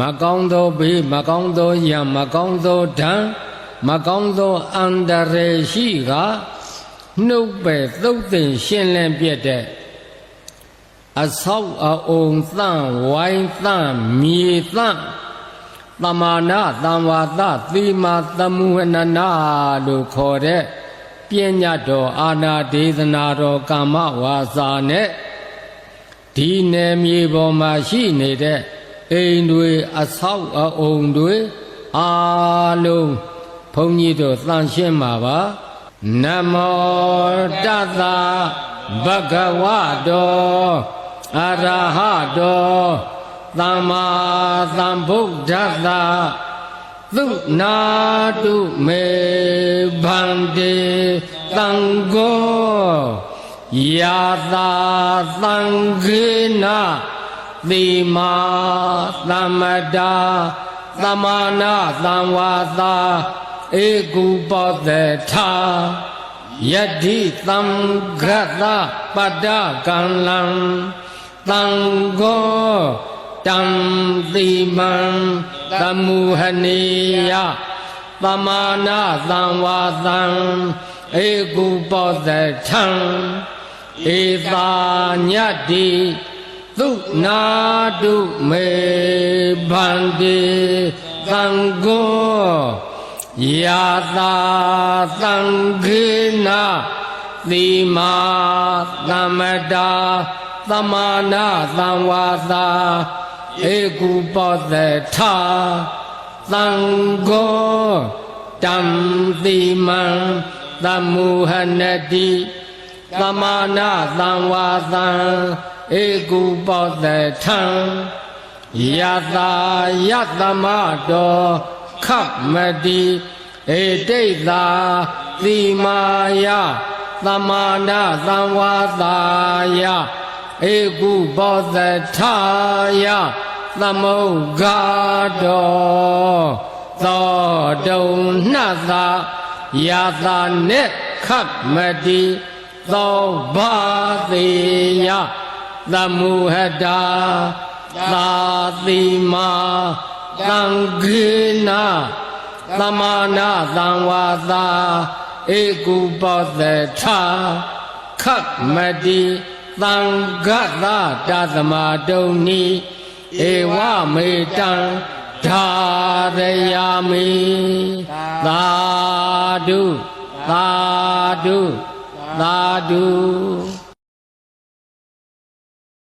မကောင်းသောဘေးမကောင်းသောယံမကောင်းသောဓာန်မကောင်းသောအန္တရာယ်ရှိကနှုတ်ပဲသုတ်သင်ရှင်းလင်းပြတဲ့အဆောက်အအုံသန့်ဝိုင်းသန့်မြေသန့်တမာနာတံဝါဒသီမာသမုဟနနာလို့ခေါ်တဲ့ပြဉ္ညတ်တော်အာနာဒေသနာတော်ကာမဝါစာနဲ့ဒီနယ်မြေပေါ်မှာရှိနေတဲ့ အိမ်တွေအဆောက်အအုံတွေအားလုံးဘုန်းကြီးတို့သန့်ရှင်းပါပါနမောတတဗဂဝတောအရဟတောသမ္မာသမ္ဗုဒ္ဓတ္တသုနာတုမေဗန္တိသံဃောယာတာသံဃေန သီမာသမ္မတာသမာနာသံဝါသာဧကုပောတေထာယတိသံဃတပတ္တကံလံသံဃောတံတိမံသမုဟနေယသမာနာသံဝါသံဧကုပောတေထံဧသာညတိ သုနာတုမေဗန္တိသံဃောယာတာသံဃေနသီမာသမ္မတာသမာနာသံဝါသာဧကုပောတေထာသံဃောတံတိမံသမုဟနတိသမာနာသံဝါသံ ဧကုပောတေထံယတာယသမတောခမတိဧတိတ်သာသီမာယသမာနာသံဝါသာယဧကုပောသထာယသမုဂ္ဂါတောသောတုံနှသာယာသာနဲ့ခတ်မတိသောဘာသေးယ သမုဟတာသာတိမာတံခေနာသမာနာသံဝါသာဧကုပောသထာခတ်မတိသံဃသတသမတုံနိဧဝမေတံဓာရယာမိသာဓုသာဓုသာဓု